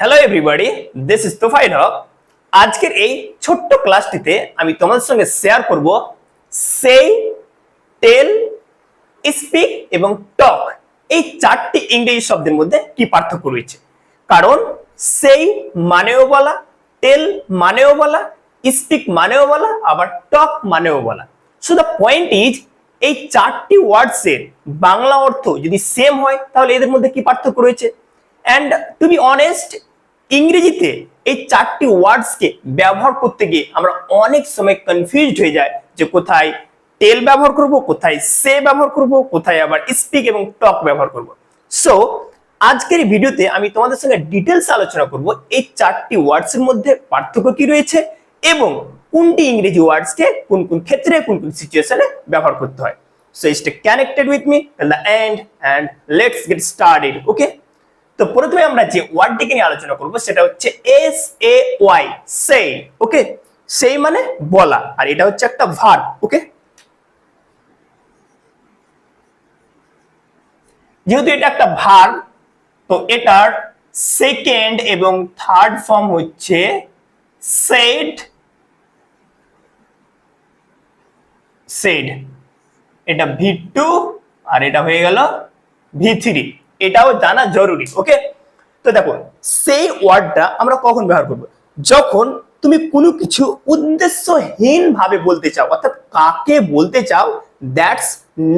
Hello everybody this is Tofail Haque আজকের এই ছোট্ট ক্লাসটিতে আমি তোমাদের সঙ্গে শেয়ার করব সেই টেল স্পিক এবং টক এই চারটি ইংরেজি শব্দের মধ্যে কি পার্থক্য রয়েছে। কারণ সেই মানেও বলা টেল মানেও বলা স্পিক মানেও বলা, আবার টক মানেও বলা। সো দ্য পয়েন্ট ইজ এই চারটি ওয়ার্ডসের বাংলা অর্থ যদি সেম হয়, তাহলে এদের মধ্যে কি পার্থক্য রয়েছে? অ্যান্ড টু বি অনেস্ট ইংরেজিতে এই চারটি ওয়ার্ডসকে ব্যবহার করতে গিয়ে আমরা অনেক সময় কনফিউজড হয়ে যায় যে কোথায় টেল ব্যবহার করব, কোথায় সে ব্যবহার করব, কোথায় আবার স্পিক এবং টক ব্যবহার করব। সো আজকের ভিডিওতে আমি তোমাদের সঙ্গে ডিটেলস আলোচনা করব, এই চারটি ওয়ার্ডসের মধ্যে পার্থক্য কি রয়েছে এবং কোনটি ইংরেজি ওয়ার্ডসকে কোন কোন ক্ষেত্রে, কোন কোন সিচুয়েশনে ব্যবহার করতে হয়। So stay connected with me the end end let's get started okay তো প্রথমে আমরা যে ওয়ার্ডটিকে নিয়ে আলোচনা করব সেটা হচ্ছে এস এ ওয়াই সেই ওকে সেই মানে বলা, আর এটা হচ্ছে একটা ভার্ব ওকে যেহেতু এটা একটা ভার্ব তো এটার সেকেন্ড এবং থার্ড ফর্ম হচ্ছে সেড সেড এটা ভি টু আর এটা হয়ে গেল ভি থ্রি এটাও জানা জরুরি ওকে তো দেখো, সেই ওয়ার্ডটা আমরা কখন ব্যবহার করব? যখন তুমি কোনো কিছু উদ্দেশ্যহীন ভাবে বলতে চাও, অর্থাৎ কাকে বলতে চাও দ্যাটস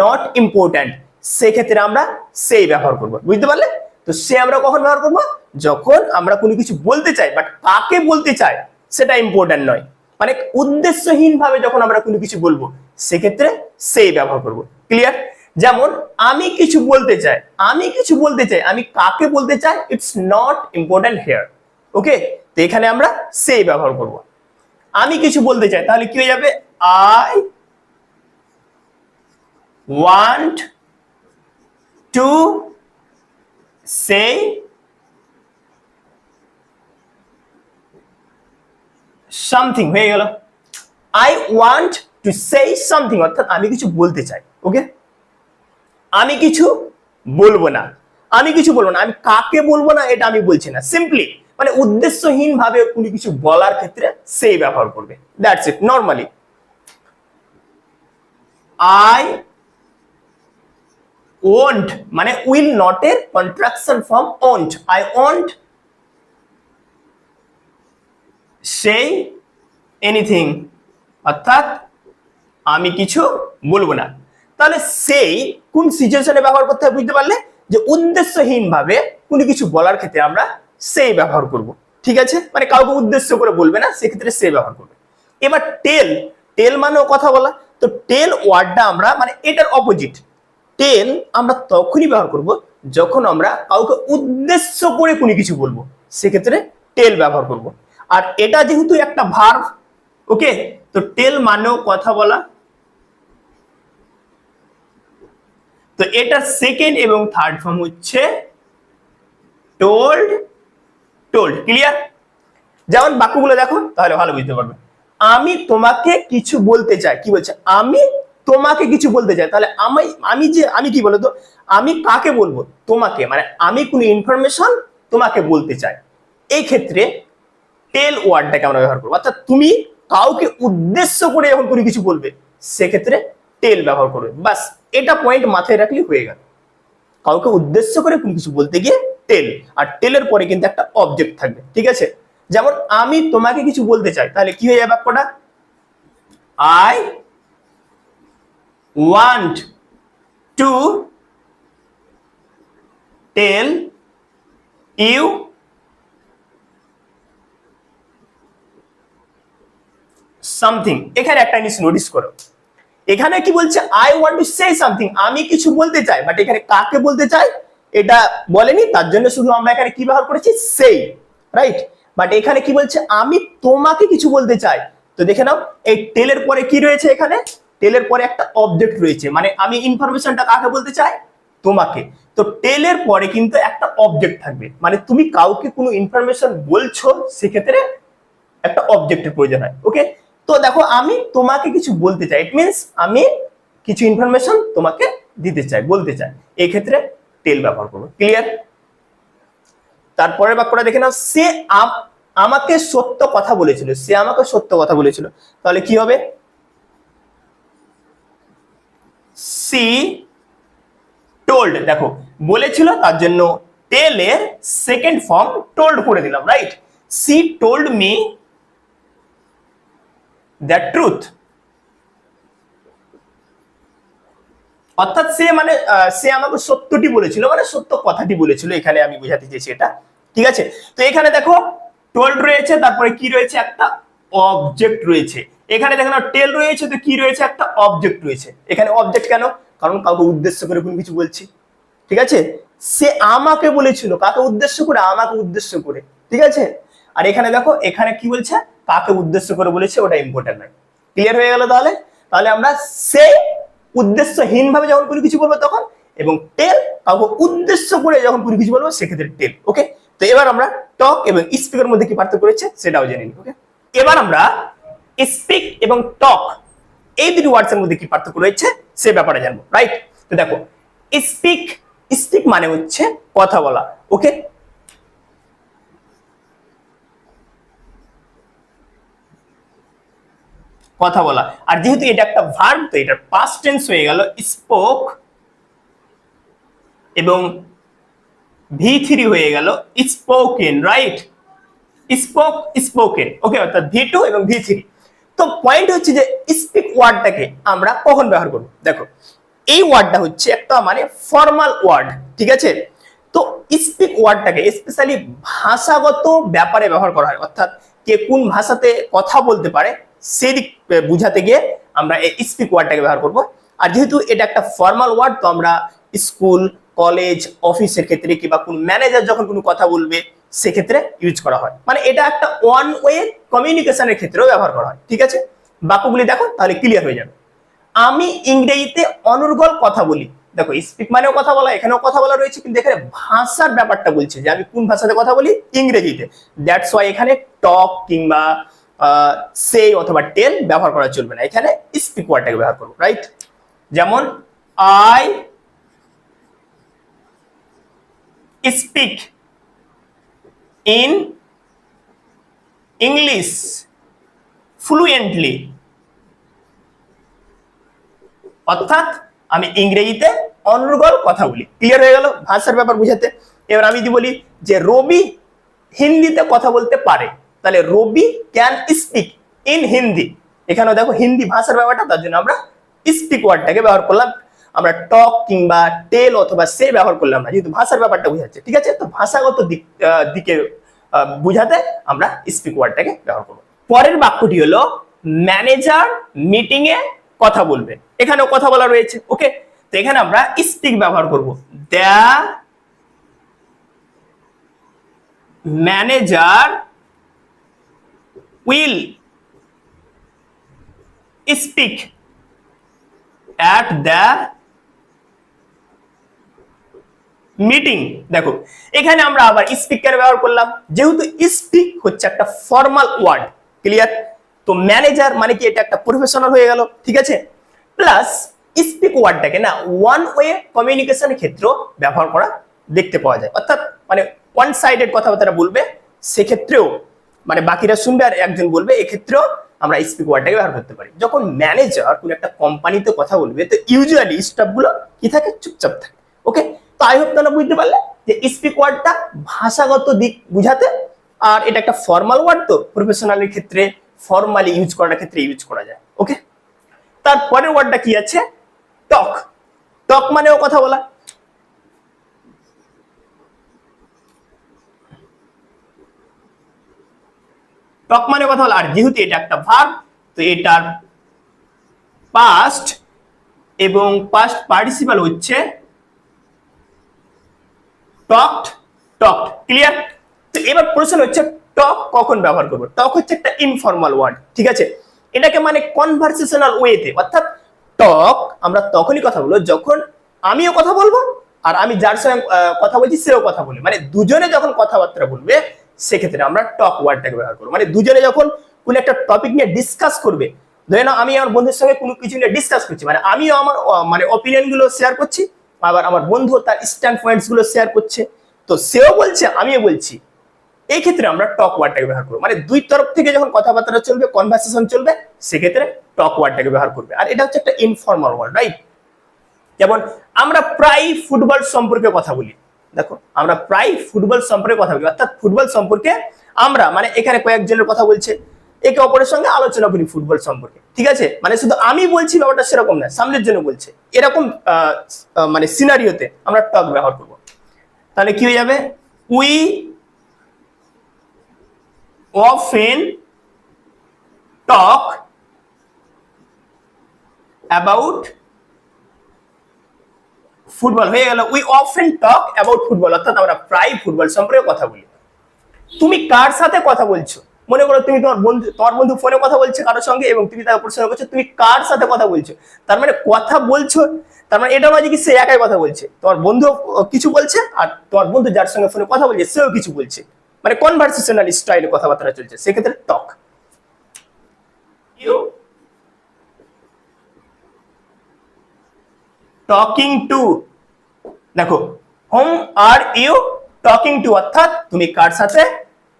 নট ইম্পর্ট্যান্ট সেক্ষেত্রে আমরা সেই ব্যবহার করব, বুঝতে পারলে? তো সে আমরা কখন ব্যবহার করব? যখন আমরা কোনো কিছু বলতে চাই বাট কাকে বলতে চাই, সেটা ইম্পর্ট্যান্ট নয়। মানে উদ্দেশ্যহীন ভাবে যখন আমরা কোনো কিছু বলব, সেক্ষেত্রে সেই ব্যবহার করব। ক্লিয়ার যেমন, আমি কিছু বলতে চাই। আমি কিছু বলতে চাই। আমি কাকে বলতে চাই? It's not important here okay তো এখানে আমরা সেই ব্যবহার করব। আমি কিছু বলতে চাই, তাহলে কি হয়ে যাবে? I want to say something হয়ে গেল। I want to say something অর্থাৎ আমি কিছু বলতে চাই। ওকে আমি কিছু বলব না। আমি কিছু বলব না। আমি কাকে বলব না এটা আমি বলছি না। সিম্পলি মানে উদ্দেশ্যহীন ভাবে উনি কিছু বলার ক্ষেত্রে সেই ব্যবহার করবে। That's it normally I won't মানে উইল নট এর contraction form won't I won't সেই এনিথিং অর্থাৎ আমি কিছু বলব না। তাহলে সেই কোন সিচুয়েশনে ব্যবহার করতে হবে বুঝতে পারলে? যে উদ্দেশ্যহীন ভাবে কোনো কিছু বলার ক্ষেত্রে আমরা সেই ব্যবহার করব। ঠিক আছে? মানে কাউকে উদ্দেশ্য করে বলবে না, সেক্ষেত্রে সে ব্যবহার করবে। এবার টেল টেল মানেও কথা বলা। তো টেল ওয়ার্ডটা আমরা মানে এটার অপোজিট টেল আমরা তখনই ব্যবহার করব যখন আমরা কাউকে উদ্দেশ্য করে কোনো কিছু বলব। সেক্ষেত্রে টেল ব্যবহার করব। আর এটা যেহেতু একটা ভার্ব ওকে তো টেল মানেও কথা বলা। তো এটার সেকেন্ড এবং থার্ড ফর্ম হচ্ছে টোল্ড টোল্ড ক্লিয়ার যেমন বাক্যগুলো দেখো, তাহলে ভালো বুঝতে পারবে। আমি তোমাকে কিছু বলতে চাই। কি বলছে? আমি তোমাকে কিছু বলতে চাই। তাহলে আমি আমি যে, আমি কি বলতো? আমি কাকে বলব? তোমাকে। মানে আমি কোনো ইনফরমেশন তোমাকে বলতে চাই। এই ক্ষেত্রে টেল ওয়ার্ডটাকে আমরা ব্যবহার করব। অর্থাৎ তুমি কাউকে উদ্দেশ্য করে যখন কোনো কিছু বলবে, সেক্ষেত্রে টেল ব্যবহার করবে। বাস এটা পয়েন্ট মাথায় রাখলে হয়ে গেল। কাউকে উদ্দেশ্য করে কোনো কিছু বলতে গিয়ে টেল আর টেলের পরে কিন্তু একটা অবজেক্ট থাকবে, ঠিক আছে? যেমন আমি তোমাকে কিছু বলতে চাই, তাহলে কি হয়ে যাবে বাক্যটা? I want to tell you something এখানে একটা জিনিস নোটিস করো। এখানে কি বলছে I want to say something আমি কিছু বলতে চাই বাট এখানে কাকে বলতে চাই, এটা বলেনি, তার জন্য শুধু আমরা এখানে কি ব্যবহার করেছি সেই রাইট বাট এখানে কি বলছে, আমি তোমাকে কিছু বলতে চাই। তো দেখে নাও, এই টেলের পরে কি রয়েছে এখানে? টেলের পরে একটা অবজেক্ট রয়েছে মানে আমি ইনফরমেশনটা কাকে বলতে চাই? তোমাকে। তো টেলের পরে কিন্তু একটা অবজেক্ট থাকবে মানে তুমি কাউকে কোনো ইনফরমেশন বলছো, সেক্ষেত্রে একটা অবজেক্টের প্রয়োজন হয় ওকে তো দেখো, আমি তোমাকে কিছু বলতে চাই। ইট মিনস আমি কিছু ইনফরমেশন তোমাকে দিতে চাই, বলতে চাই। এই ক্ষেত্রে টেল ব্যবহার করব। ক্লিয়ার তারপরের বাক্যটা দেখে নাও। সে আম- আমাকে সত্য কথা বলেছিল। সে আমাকে সত্য কথা বলেছিল। তাহলে কি হবে? সি টোল্ড দেখো, বলেছিল, তার জন্য টেল এর সেকেন্ড ফর্ম টোল্ড করে দিলাম right she told me the truth অর্থাৎ সে মানে সে আমাকে সত্যটি বলেছিল মানে সত্য কথাটি বলেছিল, এখানে আমি বোঝাতে চেয়েছি এটা। ঠিক আছে? তো এখানে দেখো টোল্ড রয়েছে, তারপরে কি রয়েছে? একটা অবজেক্ট রয়েছে। এখানে দেখো না টেল রয়েছে, তো কি রয়েছে? একটা অবজেক্ট রয়েছে। এখানে অবজেক্ট কেন? কারণ কাউকে উদ্দেশ্য করে কোনো কিছু বলছি। ঠিক আছে? সে আমাকে বলেছিল, কাকে উদ্দেশ্য করে? আমাকে উদ্দেশ্য করে। ঠিক আছে? আর এখানে দেখো, এখানে কি বলছে? কাকে উদ্দেশ্য করে বলেছে ওটা ইম্পর্টেন্ট নয়। ক্লিয়ার হয়ে গেল তাহলে? তাহলে আমরা উদ্দেশ্যহীন ভাবে যখন কোনো কিছু বলব তখন এবং টেল কাউকে উদ্দেশ্য করে যখন কোনো কিছু বলব সেক্ষেত্রে টেল ওকে তো এবার আমরা টক এবং স্পিকের মধ্যে কি পার্থক্য রয়েছে সেটাও জেনে নিই ওকে এবার আমরা স্পিক এবং টক এই দুটি ওয়ার্ডস এর মধ্যে কি পার্থক্য রয়েছে সে ব্যাপারে জানব রাইট তো দেখো স্পিক স্পিক মানে হচ্ছে কথা বলা ওকে কথা বলা। আর যেহেতু এটা একটা ভার্ব তো এটার পাস্ট টেন্স হয়ে গেল স্পোক এবং ভি থ্রি হয়ে গেল spoken right spoke spoken okay অর্থাৎ ভি টু এবং ভি থ্রি তো পয়েন্ট হচ্ছে যে স্পিক ওয়ার্ডটাকে আমরা কখন ব্যবহার করব? দেখো, এই ওয়ার্ডটা হচ্ছে একটা মানে ফর্মাল ওয়ার্ড ঠিক আছে? তো স্পিক ওয়ার্ডটাকে স্পেশালি ভাষাগত ব্যাপারে ব্যবহার করা হয়। অর্থাৎ কে কোন ভাষাতে কথা বলতে পারে সেদিক বুঝাতে গিয়ে আমরা এই স্পিক ওয়ার্ডটাকে ব্যবহার করব। আর যেহেতু এটা একটা ফর্মাল ওয়ার্ড তো আমরা স্কুল কলেজ অফিসের ক্ষেত্রে কিংবা কোন ম্যানেজার যখন কোনো কথা বলবে, সেক্ষেত্রে ইউজ করা হয়। মানে এটা একটা ওয়ান ওয়ে কমিউনিকেশনের ক্ষেত্রেও ব্যবহার করা হয়, ঠিক আছে? বাক্যগুলি দেখো, তাহলে ক্লিয়ার হয়ে যাবে। আমি ইংরেজিতে অনর্গল কথা বলি। দেখো স্পিক মানেও কথা বলা, এখানেও কথা বলা রয়েছে, কিন্তু এখানে ভাষার ব্যাপারটা বলছে যে আমি কোন ভাষাতে কথা বলি? ইংরেজিতে। দ্যাটস ওয়াই এখানে টক কিংবা সে অথবা টেল ব্যবহার করা চলবে না। এখানে স্পিক ওয়ার্ডটাকে ব্যবহার করব রাইট যেমন I speak in English fluently অর্থাৎ, আমি ইংরেজিতে অনর্গল কথা বলি। ক্লিয়ার হয়ে গেল? ভাষার ব্যাপার বুঝাতে। এবার আমি যদি বলি যে, রবি হিন্দিতে কথা বলতে পারে। তাহলে Ravi can speak in Hindi এখানেও দেখো হিন্দি ভাষার ব্যাপারটা, তার জন্য আমরা স্পিক ওয়ার্ডটাকে ব্যবহার করলাম। আমরা টক কিংবা টেল অথবা সে ব্যবহার করলাম না, যেহেতু ভাষার ব্যাপারটা বুঝাচ্ছে, ঠিক আছে? তো ভাষাগত দিক দিকে বুঝাতে আমরা স্পিক ওয়ার্ডটাকে ব্যবহার করব। পরের বাক্যটি হলো ম্যানেজার মিটিং এ কথা বলবে। এখানেও কথা বলা রয়েছে ওকে তো এখানে আমরা স্পিক ব্যবহার করব। The manager will speak at the meeting দেখো, এখানে আমরা আবার স্পিকার ব্যবহার করলাম। যেহেতু স্পিক হচ্ছে একটা ফর্মাল ওয়ার্ড ক্লিয়ার তো ম্যানেজার মানে কি? এটা একটা প্রফেশনাল হয়ে গেল, ঠিক আছে? প্লাস স্পিক ওয়ার্ডটাকে না ওয়ান ওয়ে কমিউনিকেশনের ক্ষেত্রেও ব্যবহার করা দেখতে পাওয়া যায়। অর্থাৎ মানে ওয়ান সাইডেড কথাবার্তা বলবে, সেক্ষেত্রেও মানে বাকিরা শুনবে আর একজন বলবে, এক্ষেত্রেও আমরা স্পিক ওয়ার্ডটাকে ব্যবহার করতে পারি। যখন ম্যানেজার কোন একটা কোম্পানিতে কথা বলবে, তো ইউজুয়ালি স্টাফগুলো কি থাকে? চুপচাপ থাকে। ওকে তো আই হোপ তোমরা বুঝতে পারলে যে স্পিক ওয়ার্ডটা ভাষাগত দিক বুঝাতে আর এটা একটা ফর্মাল ওয়ার্ড তো প্রফেশনালের ক্ষেত্রে ফর্মালি ইউজ করার ক্ষেত্রে ইউজ করা যায়। ওকে তারপরের ওয়ার্ডটা কি আছে? টক টক মানেও কথা বলা। টক মানে কথা বলা আর যেহেতু এটা একটা ভার্ব তো এটার পাস্ট এবং পাস্ট পার্টিসিপাল হচ্ছে টকড টক ক্লিয়ার তো এবার প্রশ্ন হচ্ছে টক কখন ব্যবহার করব? টক হচ্ছে একটা ইনফর্মাল ওয়ার্ড ঠিক আছে? এটাকে মানে কনভারসেশনাল ওয়েতে অর্থাৎ টক আমরা তখনই কথা বলব যখন আমিও কথা বলব, আর আমি যার সঙ্গে কথা বলছি, সেও কথা বলবে। মানে দুজনে যখন কথাবার্তা বলবে সেক্ষেত্রে আমরা টক ওয়ার্ডটাকে ব্যবহার করব। মানে দুজনে যখন কোনো একটা টপিক নিয়ে ডিসকাস করবে, ধরে নাও আমি আমার বন্ধুর সঙ্গে কোনো কিছু নিয়ে ডিসকাস করছি মানে আমিও আমার মানে অপিনিয়নগুলো শেয়ার করছি, আবার আমার বন্ধু তার স্ট্যান্ড পয়েন্টসগুলো শেয়ার করছে। তো সেও বলছে, আমিও বলছি। এই ক্ষেত্রে আমরা টক ওয়ার্ডটাকে ব্যবহার করব। মানে দুই তরফ থেকে যখন কথাবার্তা চলবে কনভার্সেশন চলবে, সেক্ষেত্রে টক ওয়ার্ডটাকে ব্যবহার করবে। আর এটা হচ্ছে একটা ইনফর্মাল ওয়ার্ড রাইট যেমন আমরা প্রায় ফুটবল সম্পর্কে কথা বলি। দেখো, আমরা প্রায় ফুটবল সম্পর্কে কথা বলি। অর্থাৎ ফুটবল সম্পর্কে আমরা মানে এখানে কয়েকজনের কথা বলছে। একে অপরের সঙ্গে আলোচনা করি ফুটবল সম্পর্কে। ঠিক আছে? মানে শুধু আমি বলছি ব্যাপারটা সেরকম না, সামনের জন্য বলছে। এরকম মানে সিনারিওতে আমরা টক ব্যবহার করব। তাহলে কি হয়ে যাবে? We often talk about football হয়ে গেল। We often talk about football অর্থাৎ আমরা প্রায় ফুটবল সম্পর্কে কথা বলি। তুমি কার সাথে কথা বলছো? মনে করো তুমি তোমার বন্ধু তোমার বন্ধু ফোনে কথা বলছে কারোর সঙ্গে এবং তুমি তাকে প্রশ্ন করছ, তুমি কার সাথে কথা বলছো? তার মানে কথা বলছো, তার মানে এটা যে কি সে একাই কথা বলছে। তোমার বন্ধু কিছু বলছে আর তোমার বন্ধু যার সঙ্গে ফোনে কথা বলছে, সেও কিছু বলছে। মানে কনভারসেশনাল স্টাইলে কথাবার্তা চলছে। সেক্ষেত্রে টক ইউ টকিং টু দেখো whom are you talking to অর্থাৎ তুমি কার সাথে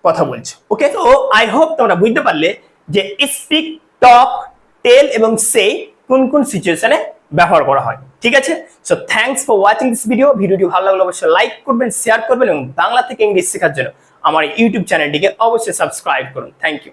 কথা বলছো? ওকে তো আই হোপ তোমরা বুঝতে পারলে যে স্পিক টক টেল এবং সে কোন কোন সিচুয়েশনে ব্যবহার করা হয়। ঠিক আছে? So thanks for watching this video ভিডিওটি ভালো লাগলে অবশ্যই লাইক করবেন শেয়ার করবেন এবং বাংলা থেকে ইংলিশ শেখার জন্য আমার ইউটিউব চ্যানেলটিকে অবশ্যই সাবস্ক্রাইব করুন। Thank you